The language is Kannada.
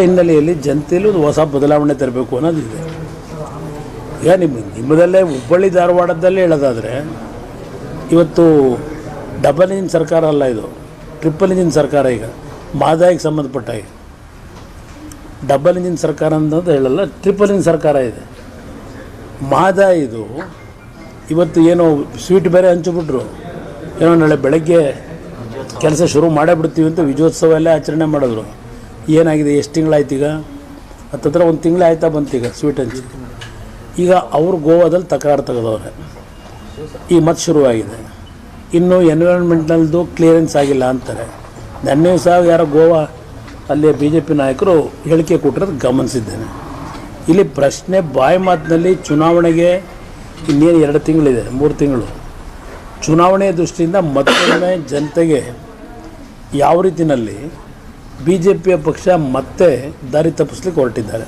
ಹಿನ್ನೆಲೆಯಲ್ಲಿ ಜನತೆಯಲ್ಲಿ ಒಂದು ಹೊಸ ಬದಲಾವಣೆ ತರಬೇಕು ಅನ್ನೋದಿದೆ. ಈಗ ನಿಮ್ಮ, ನಿಮ್ಮದಲ್ಲೇ ಹುಬ್ಬಳ್ಳಿ ಧಾರವಾಡದಲ್ಲೇ ಹೇಳೋದಾದರೆ, ಇವತ್ತು ಡಬಲ್ ಇಂಜಿನ್ ಸರ್ಕಾರ ಅಲ್ಲ ಇದು ಟ್ರಿಪಲ್ ಇಂಜಿನ್ ಸರ್ಕಾರ ಈಗ ಮಾದಾಯಿಗೆ ಸಂಬಂಧಪಟ್ಟ ಈಗ. ಡಬಲ್ ಇಂಜಿನ್ ಸರ್ಕಾರ ಅನ್ನೋದು ಹೇಳಲ್ಲ ಟ್ರಿಪಲ್ ಇಂಜಿನ್ ಸರ್ಕಾರ ಇದೆ. ಮಾದಾ ಇದು, ಇವತ್ತು ಏನೋ ಸ್ವೀಟ್ ಬೇರೆ ಹಂಚಿಬಿಟ್ರು. ಏನೋ ನಾಳೆ ಬೆಳಗ್ಗೆ ಕೆಲಸ ಶುರು ಮಾಡೇ ಬಿಡ್ತೀವಿ ಅಂತ ವಿಜಯೋತ್ಸವ ಎಲ್ಲ ಆಚರಣೆ ಮಾಡಿದ್ರು. ಏನಾಗಿದೆ, ಎಷ್ಟು ತಿಂಗಳಾಯ್ತು ಈಗ? ಹತ್ತತ್ರ ಒಂದು ತಿಂಗಳು ಆಯ್ತಾ ಬಂತೀಗ ಸ್ವೀಟ್ ಹಂಚಿ ಈಗ ಅವರು ಗೋವಾದಲ್ಲಿ ತಕರಾರು ತೆಗೆದವ್ರೆ. ಈ ಮತ್ತೆ ಶುರುವಾಗಿದೆ. ಇನ್ನು ಎನ್ವಿರಾನ್ಮೆಂಟ್ನಲ್ದು ಕ್ಲಿಯರೆನ್ಸ್ ಆಗಿಲ್ಲ ಅಂತಾರೆ. ನೆನ್ನೆ ಸಹ ಯಾರೋ ಗೋವಾ ಅಲ್ಲಿ ಬಿ ಜೆ ಪಿ ನಾಯಕರು ಹೇಳಿಕೆ ಕೊಟ್ಟಿರೋದು ಗಮನಿಸಿದ್ದೇನೆ. ಇಲ್ಲಿ ಪ್ರಶ್ನೆ ಬಾಯಿ ಮಾತಿನಲ್ಲಿ ಚುನಾವಣೆಗೆ ಇನ್ನೇನು ಎರಡು ತಿಂಗಳಿದೆ, ಮೂರು ತಿಂಗಳು. ಚುನಾವಣೆಯ ದೃಷ್ಟಿಯಿಂದ ಮತ್ತೊಮ್ಮೆ ಜನತೆಗೆ ಯಾವ ರೀತಿಯಲ್ಲಿ ಬಿ ಜೆ ಪಕ್ಷ ಮತ್ತೆ ದಾರಿ ತಪ್ಪಿಸ್ಲಿಕ್ಕೆ ಹೊರಟಿದ್ದಾರೆ.